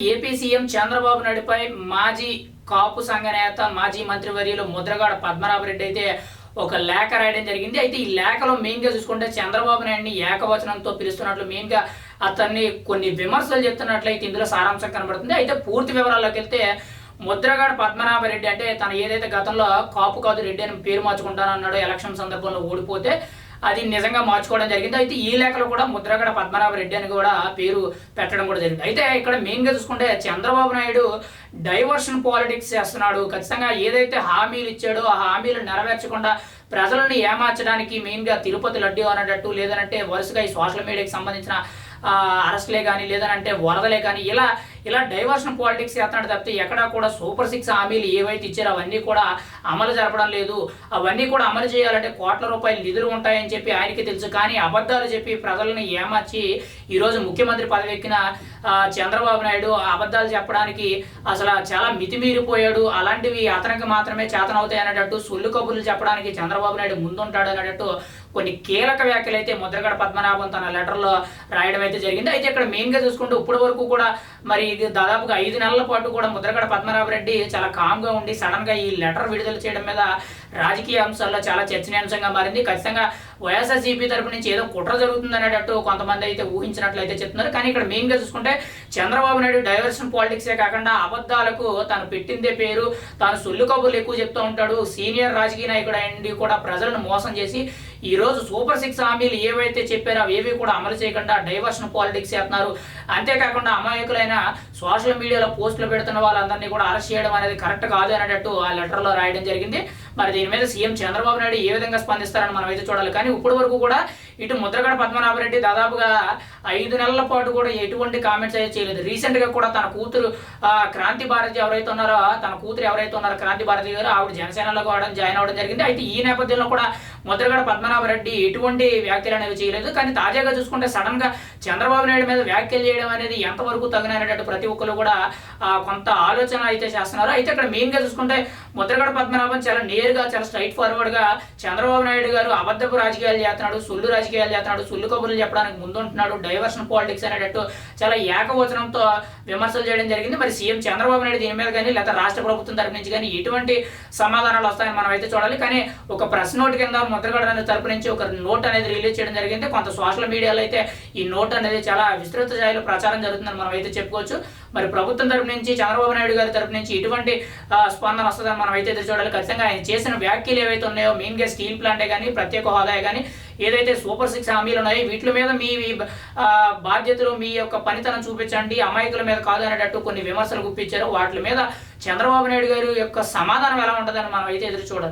AP CM Chandrababu నాయుడుపై మాజీ కాపు సంఘ నేత మాజీ మంత్రివర్యులు ముద్రగాడ పద్మనాభరెడ్డి అయితే ఒక లేఖ రాయడం జరిగింది. అయితే ఈ లేఖలో మెయిన్గా చూసుకుంటే చంద్రబాబు నాయుడిని ఏకవచనంతో పిలుస్తున్నట్లు మెయిన్గా అతన్ని కొన్ని విమర్శలు చెప్తున్నట్లయితే ఇందులో సారాంశం కనబడుతుంది. అయితే పూర్తి వివరాల్లోకి వెళ్తే ముద్రగాడ పద్మనాభరెడ్డి అంటే తను ఏదైతే గతంలో కాపు కాదు రెడ్డి అని పేరు మార్చుకుంటానన్నాడో ఎలక్షన్ సందర్భంలో ఓడిపోతే అది నిజంగా మార్చుకోవడం జరిగింది. అయితే ఈ లేఖలో కూడా ముద్రగడ పద్మనాభ రెడ్డి అని కూడా పేరు పెట్టడం కూడా జరిగింది. అయితే ఇక్కడ మెయిన్గా చూసుకుంటే చంద్రబాబు నాయుడు డైవర్షన్ పాలిటిక్స్ చేస్తున్నాడు. ఖచ్చితంగా ఏదైతే హామీలు ఇచ్చాడో ఆ హామీలు నెరవేర్చకుండా ప్రజలను ఏమార్చడానికి మెయిన్గా తిరుపతి లడ్డు అనేటట్టు లేదనంటే వరుసగా ఈ సోషల్ మీడియాకి సంబంధించిన అరెస్ట్లే కానీ లేదనంటే వరదలే కానీ ఇలా ఇలా డైవర్షన్ పాలిటిక్స్ చేస్తున్నాడు తప్పితే ఎక్కడా కూడా సూపర్ సిక్స్ హామీలు ఏవైతే ఇచ్చారో అవన్నీ కూడా అమలు జరపడం లేదు. అవన్నీ కూడా అమలు చేయాలంటే కోట్ల రూపాయలు నిధులు ఉంటాయని చెప్పి ఆయనకి తెలుసు. కానీ అబద్ధాలు చెప్పి ప్రజలను ఏమర్చి ఈరోజు ముఖ్యమంత్రి పదవి ఎక్కిన ఆ, చంద్రబాబు నాయుడు ఆ అబద్ధాలు చెప్పడానికి అసలు చాలా మితిమీరిపోయాడు. అలాంటివి అతనికి మాత్రమే చేతనవుతాయి అనేటట్టు సొల్లు కబుర్లు చెప్పడానికి చంద్రబాబు నాయుడు ముందుంటాడు అనేటట్టు కొన్ని కీలక వ్యాఖ్యలు అయితే ముద్రగడ పద్మనాభం తన లెటర్లో రాయడం అయితే జరిగింది. అయితే ఇక్కడ మెయిన్గా చూసుకుంటే ఇప్పటి వరకు కూడా మరి ఇది దాదాపుగా ఐదు నెలల పాటు కూడా ముద్రగడ పద్మనాభరెడ్డి చాలా కామ్గా ఉండి సడన్గా ఈ లెటర్ విడుదల చేయడం మీద రాజకీయ అంశాల్లో చాలా చర్చనీయాంశంగా మారింది. ఖచ్చితంగా వైఎస్ఆర్సీపీ తరపు నుంచి ఏదో కుట్ర జరుగుతుంది అనేటట్టు కొంతమంది అయితే ఊహించినట్లయితే చెప్తున్నారు. కానీ ఇక్కడ మెయిన్గా చూసుకుంటే చంద్రబాబు నాయుడు డైవర్షన్ పాలిటిక్సే కాకుండా అబద్ధాలకు తాను పెట్టిందే పేరు. తాను సొల్లు కబుర్లు ఎక్కువ చెప్తూ ఉంటాడు. సీనియర్ రాజకీయ నాయకుడు అయింది కూడా ప్రజలను మోసం చేసి ఈ రోజు సూపర్ సిక్స్ హామీలు ఏవైతే చెప్పారో ఏవి కూడా అమలు చేయకుండా డైవర్షన్ పాలిటిక్స్ చేస్తున్నారు. అంతేకాకుండా అమాయకులైన సోషల్ మీడియాలో పోస్టులు పెడుతున్న వాళ్ళందరినీ కూడా అరెస్ట్ చేయడం అనేది కరెక్ట్ కాదు అనేటట్టు ఆ లెటర్లో రాయడం జరిగింది. మరి దీని మీద సీఎం చంద్రబాబు నాయుడు ఏ విధంగా స్పందిస్తారని మనం అయితే చూడాలి. కానీ ఇప్పటి వరకు కూడా ఇటు ముద్రగడ పద్మనాభరెడ్డి దాదాపుగా ఐదు నెలల పాటు కూడా ఎటువంటి కామెంట్స్ అయితే చేయలేదు. రీసెంట్గా కూడా తన కూతురు క్రాంతి భారతి ఎవరైతే ఉన్నారో తన కూతురు ఎవరైతే ఉన్నారో క్రాంతి భారతి గారు ఆవిడ జనసేనలో కూడా జాయిన్ అవ్వడం జరిగింది. అయితే ఈ నేపథ్యంలో కూడా ముద్రగడ పద్మనాభరెడ్డి ఎటువంటి వ్యాఖ్యలు అనేవి చేయలేదు. కానీ తాజాగా చూసుకుంటే సడన్గా చంద్రబాబు నాయుడు మీద వ్యాఖ్యలు చేయడం అనేది ఎంతవరకు తగినటువంటి ప్రతి ఒక్కరు కూడా కొంత ఆలోచన అయితే చేస్తున్నారు. అయితే ఇక్కడ మెయిన్గా చూసుకుంటే ముద్రగడ పద్మనాభం చాలా నేరుగా చాలా స్ట్రైట్ ఫార్వర్డ్గా చంద్రబాబు నాయుడు గారు అబద్ధపు రాజకీయాలు చేస్తున్నాడు సొల్లు రాజకీయాలు చేస్తున్నాడు సొల్లు కబుర్లు చెప్పడానికి ముందుంటున్నాడు డైవర్షన్ పాలిటిక్స్ అనేటట్టు చాలా ఏకవచనంతో విమర్శలు చేయడం జరిగింది. మరి సీఎం చంద్రబాబు నాయుడు దీని మీద కానీ లేదా రాష్ట్ర ప్రభుత్వం తరపు నుంచి కానీ ఎటువంటి సమాధానాలు వస్తాయని మనం అయితే చూడాలి. కానీ ఒక ప్రెస్ నోట్ కింద ముద్రగడ తరపు నుంచి ఒక నోట్ అనేది రిలీజ్ చేయడం జరిగింది. కొంత సోషల్ మీడియాలో అయితే ఈ నోట్ అనేది చాలా విస్తృత స్థాయిలో ప్రచారం జరుగుతుందని మనం అయితే చెప్పుకోవచ్చు. మరి ప్రభుత్వం తరపు నుంచి చంద్రబాబు నాయుడు గారి తరపు నుంచి ఇటువంటి స్పందన వస్తుందని మనం అయితే ఎదురు చూడాలి. ఖచ్చితంగా ఆయన చేసిన వ్యాఖ్యలు ఏవైతే ఉన్నాయో మెయిన్గా స్టీల్ ప్లాంటే కానీ ప్రత్యేక హోదాయే కానీ ఏదైతే సూపర్ సిక్స్ హామీలు ఉన్నాయో వీటి మీద మీ బాధ్యతలు మీ యొక్క పనితనం చూపించండి అమాయకుల మీద కాదు అనేటట్టు కొన్ని విమర్శలు గుప్పించారు. వాటి మీద చంద్రబాబు నాయుడు గారి యొక్క సమాధానం ఎలా ఉంటుందని మనం అయితే ఎదురు చూడాలి.